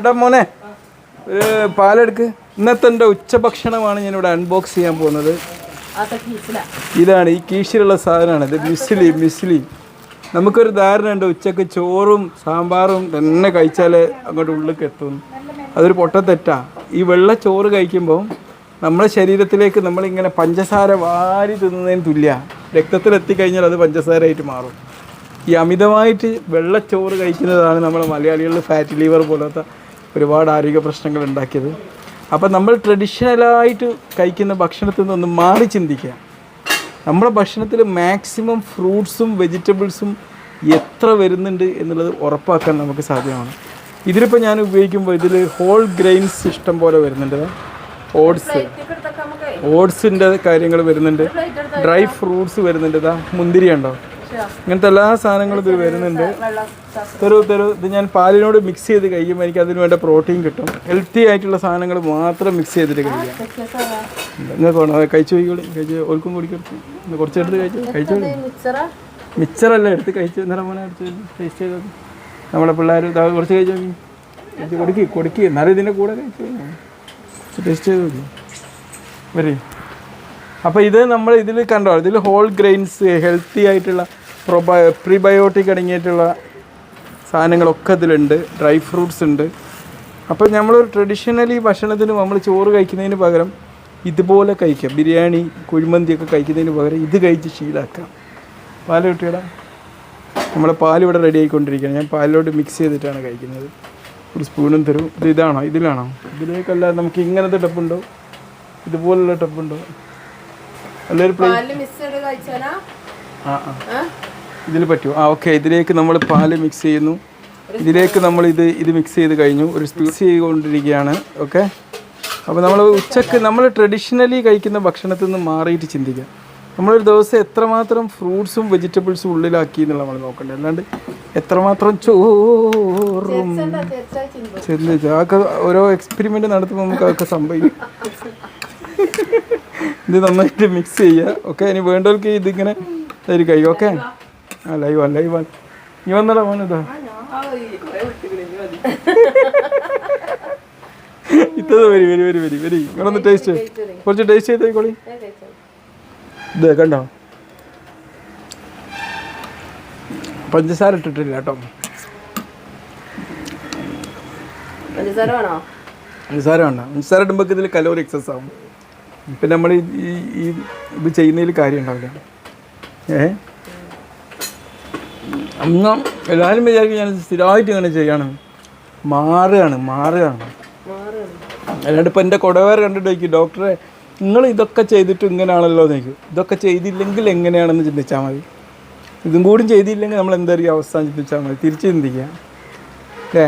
എടാ മോനെ പാലെടുക്ക്. ഇന്നത്തെ എന്റെ ഉച്ചഭക്ഷണമാണ് ഞാനിവിടെ അൺബോക്സ് ചെയ്യാൻ പോകുന്നത്. ഇതാണ് ഈ കീശിലുള്ള സാധനമാണ്. ഇത് മിസ്ലി മിസ്ലി. നമുക്കൊരു ധാരണയുണ്ട് ഉച്ചയ്ക്ക് ചോറും സാമ്പാറും തന്നെ കഴിച്ചാലേ അങ്ങോട്ട് ഉള്ളിലേക്ക് എത്തും. അതൊരു പൊട്ടത്തെറ്റാ ഈ വെള്ള ചോറ് കഴിക്കുമ്പോൾ നമ്മുടെ ശരീരത്തിലേക്ക് നമ്മളിങ്ങനെ പഞ്ചസാര വാരി തിന്നുന്നതിന് തുല്യ. രക്തത്തിൽ എത്തിക്കഴിഞ്ഞാൽ അത് പഞ്ചസാരയായിട്ട് മാറും. ഈ അമിതമായിട്ട് വെള്ളച്ചോറ് കഴിക്കുന്നതാണ് നമ്മൾ മലയാളികളിൽ ഫാറ്റ് ലിവർ പോലത്തെ ഒരുപാട് ആരോഗ്യ പ്രശ്നങ്ങൾ ഉണ്ടാക്കിയത്. അപ്പം നമ്മൾ ട്രഡീഷണലായിട്ട് കഴിക്കുന്ന ഭക്ഷണത്തിൽ നിന്നൊന്ന് മാറി ചിന്തിക്കുക. നമ്മുടെ ഭക്ഷണത്തിൽ മാക്സിമം ഫ്രൂട്ട്സും വെജിറ്റബിൾസും എത്ര വരുന്നുണ്ട് എന്നുള്ളത് ഉറപ്പാക്കാൻ നമുക്ക് സാധ്യമാണ്. ഇതിലിപ്പോൾ ഞാൻ ഉപയോഗിക്കുമ്പോൾ ഇതിൽ ഹോൾ ഗ്രെയിൻസ് ഇഷ്ടം പോലെ വരുന്നുണ്ട്. ഓട്സ് ഓട്സിന്റെ കാര്യങ്ങൾ വരുന്നുണ്ട്. ഡ്രൈ ഫ്രൂട്ട്സ് വരുന്നുണ്ട്. ഇതാ മുന്തിരി ഉണ്ടോ ഇങ്ങനത്തെ എല്ലാ സാധനങ്ങളും ഇതിൽ വരുന്നുണ്ട്. തരൂ തരൂ ഇത് ഞാൻ പാലിനോട് മിക്സ് ചെയ്ത് കഴിയുമ്പോൾ എനിക്ക് അതിന് വേണ്ട പ്രോട്ടീൻ കിട്ടും. ഹെൽത്തി ആയിട്ടുള്ള സാധനങ്ങൾ മാത്രം മിക്സ് ചെയ്തിട്ട് കഴിക്കാം. നിങ്ങൾക്ക് കഴിച്ചു പോയിക്കോളി. കഴിച്ച് ഓൽക്കും കുടിക്കും. കുറച്ചെടുത്ത് കഴിച്ചു? കഴിച്ചോളൂ. മിച്ചറല്ല എടുത്ത് കഴിച്ചു നേരം മോനെ എടുത്ത് ടേസ്റ്റ് ചെയ്തത് നമ്മുടെ പിള്ളേർ ഇതാ കുറച്ച് കഴിച്ചു നോക്കി കഴിച്ച് കൊടുക്കി കൊടുക്കി. എന്നാലും ഇതിന്റെ കൂടെ കഴിച്ചു? ടേസ്റ്റ് ചെയ്ത് നോക്കി വരേ. അപ്പോൾ ഇത് നമ്മൾ ഇതിൽ കണ്ടോ? ഇതിൽ ഹോൾ ഗ്രെയിൻസ് ഹെൽത്തി ആയിട്ടുള്ള പ്രൊബയ പ്രീബയോട്ടിക് അടങ്ങിയിട്ടുള്ള സാധനങ്ങളൊക്കെ ഇതിലുണ്ട്. ഡ്രൈ ഫ്രൂട്ട്സ് ഉണ്ട്. അപ്പോൾ നമ്മൾ ട്രഡീഷണലി ഭക്ഷണത്തിന് നമ്മൾ ചോറ് കഴിക്കുന്നതിന് പകരം ഇതുപോലെ കഴിക്കാം. ബിരിയാണി കുഴിമന്തിയൊക്കെ കഴിക്കുന്നതിന് പകരം ഇത് കഴിച്ച് ശീലാക്കാം. പാൽ കിട്ടിയടാ. നമ്മളെ പാൽ ഇവിടെ റെഡി ആയിക്കൊണ്ടിരിക്കുകയാണ്. ഞാൻ പാലിലോട്ട് മിക്സ് ചെയ്തിട്ടാണ് കഴിക്കുന്നത്. ഒരു സ്പൂണും തരും. ഇത് ഇതാണോ? ഇതിലാണോ? ഇതിലേക്കല്ല നമുക്ക് ഇങ്ങനത്തെ ടപ്പുണ്ടോ ഇതുപോലുള്ള ടപ്പുണ്ടോ അല്ലൊരു പ്ലേറ്റ് ആ. ആ? ഇതിൽ പറ്റുമോ? ആ ഓക്കെ ഇതിലേക്ക് നമ്മൾ പാൽ മിക്സ് ചെയ്യുന്നു. ഇതിലേക്ക് നമ്മൾ ഇത് ഇത് മിക്സ് ചെയ്ത് കഴിഞ്ഞു. ഒരു സ്പീസ് ചെയ്തുകൊണ്ടിരിക്കുകയാണ്. ഓക്കെ അപ്പോൾ നമ്മൾ ഉച്ചയ്ക്ക് നമ്മൾ ട്രഡീഷണലി കഴിക്കുന്ന ഭക്ഷണത്തിൽ നിന്ന് മാറിയിട്ട് ചിന്തിക്കുക. നമ്മളൊരു ദിവസം എത്രമാത്രം ഫ്രൂട്ട്സും വെജിറ്റബിൾസും ഉള്ളിലാക്കി എന്നുള്ള നമ്മൾ നോക്കണ്ടേ. അല്ലാണ്ട് എത്രമാത്രം ചോറും ചെന്ന് അതൊക്കെ ഓരോ എക്സ്പെരിമെന്റ് നടത്തുമ്പോൾ നമുക്ക് അതൊക്കെ സംഭവിക്കും. ഇത് നന്നായിട്ട് മിക്സ് ചെയ്യുക. ഓക്കെ ഇനി വേണ്ടവർക്ക് ഇതിങ്ങനെ കഴിയും ഓക്കെ ആ ലൈവ് ലൈവ് നീ വന്നടാ മോനിതാ ഇത്തത് വരി വരി വരി വരി വരി. ഇങ്ങനൊന്ന് ടേസ്റ്റ് കുറച്ച് ടേസ്റ്റ് ചെയ്ത് നോക്കോളി ഇത് കണ്ടോ? പഞ്ചസാര ഇട്ടിട്ടില്ല കേട്ടോ. പഞ്ചസാര വേണോ? പഞ്ചസാര വേണ്ട. പഞ്ചസാര ഇടുമ്പോൾ ഇതിൽ കലോറി എക്സസ് ആവും. പിന്നെ നമ്മൾ ഈ ഇത് ചെയ്യുന്നതിൽ കാര്യം ഉണ്ടാവില്ല ഏ അന്ന് എല്ലാവരും വിചാരിക്കും ഞാൻ സ്ഥിരമായിട്ട് ഇങ്ങനെ ചെയ്യാണ്. മാറുകയാണ് മാറുകയാണ്. അല്ലാണ്ട് ഇപ്പം എന്റെ കുടവേർ കണ്ടിട്ട് ചോദിക്കും ഡോക്ടറെ നിങ്ങൾ ഇതൊക്കെ ചെയ്തിട്ട് ഇങ്ങനെയാണല്ലോ? എന്ന് ഇതൊക്കെ ചെയ്തില്ലെങ്കിൽ എങ്ങനെയാണെന്ന് ചിന്തിച്ചാൽ മതി. ഇതും കൂടി ചെയ്തില്ലെങ്കിൽ നമ്മൾ എന്തായിരിക്കും അവസ്ഥ ചിന്തിച്ചാൽ മതി. തിരിച്ച് ചിന്തിക്കുക അല്ലേ?